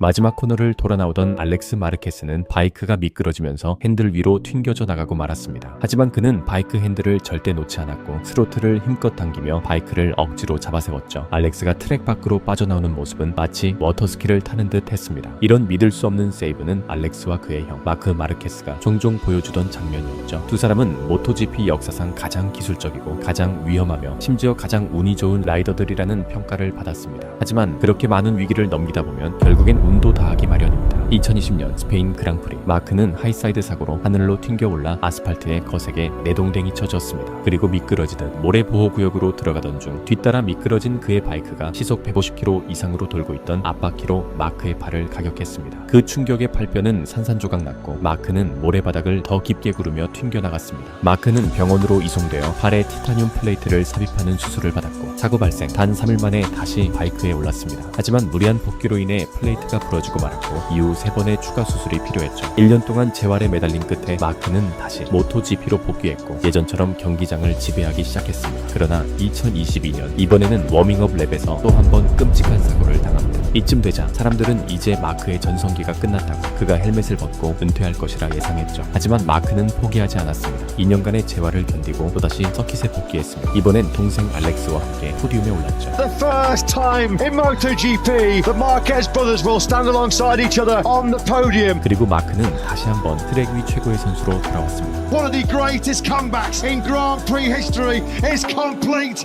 마지막 코너를 돌아 나오던 알렉스 마르케스는 바이크가 미끄러지면서 핸들 위로 튕겨져 나가고 말았습니다. 하지만 그는 바이크 핸들을 절대 놓지 않았고 스로틀을 힘껏 당기며 바이크를 억지로 잡아세웠죠. 알렉스가 트랙 밖으로 빠져나오는 모습은 마치 워터스키를 타는 듯 했습니다. 이런 믿을 수 없는 세이브는 알렉스와 그의 형 마크 마르케스가 종종 보여주던 장면이었죠. 두 사람은 모토GP 역사상 가장 기술적이고 가장 위험하며 심지어 가장 운이 좋은 라이더들이라는 평가를 받았습니다. 하지만 그렇게 많은 위기를 넘기다 보면 결국엔 운도 다하기 마련입니다. 2020년 스페인 그랑프리 마크는 하이사이드 사고로 하늘로 튕겨올라 아스팔트에 거세게 내동댕이 쳐졌습니다. 그리고 미끄러지듯 모래 보호 구역으로 들어가던 중 뒤따라 미끄러진 그의 바이크가 시속 150km 이상으로 돌고 있던 앞바퀴로 마크의 팔을 가격했습니다. 그 충격에 팔뼈는 산산조각 났고 마크는 모래바닥을 더 깊게 구르며 튕겨나갔습니다. 마크는 병원으로 이송되어 팔에 티타늄 플레이트를 삽입하는 수술을 받았고 사고 발생 단 3일 만에 다시 바이크에 올랐습니다. 하지만 무리한 복귀로 인해 플레이트가 부러지고 말았고 이후 세 번의 추가 수술이 필요했죠. 1년 동안 재활에 매달린 끝에 마크는 다시 모토GP로 복귀했고 예전처럼 경기장을 지배하기 시작했습니다. 그러나 2022년 이번에는 워밍업 랩에서 또 한 번 끔찍한 사고를 당합니다. 이쯤 되자 사람들은 이제 마크의 전성기가 끝났다고 그가 헬멧을 벗고 은퇴할 것이라 예상했죠. 하지만 마크는 포기하지 않았습니다. 2년간의 재활을 견디고 또다시 서킷에 복귀했습니다. 이번엔 동생 알렉스와 함께 포디움에 올랐죠. The first time in MotoGP, the Marquez brothers will stand alongside each other on the podium. 그리고 마크는 다시 한번 트랙 위 최고의 선수로 돌아왔습니다. One of the greatest comebacks in Grand Prix history is complete.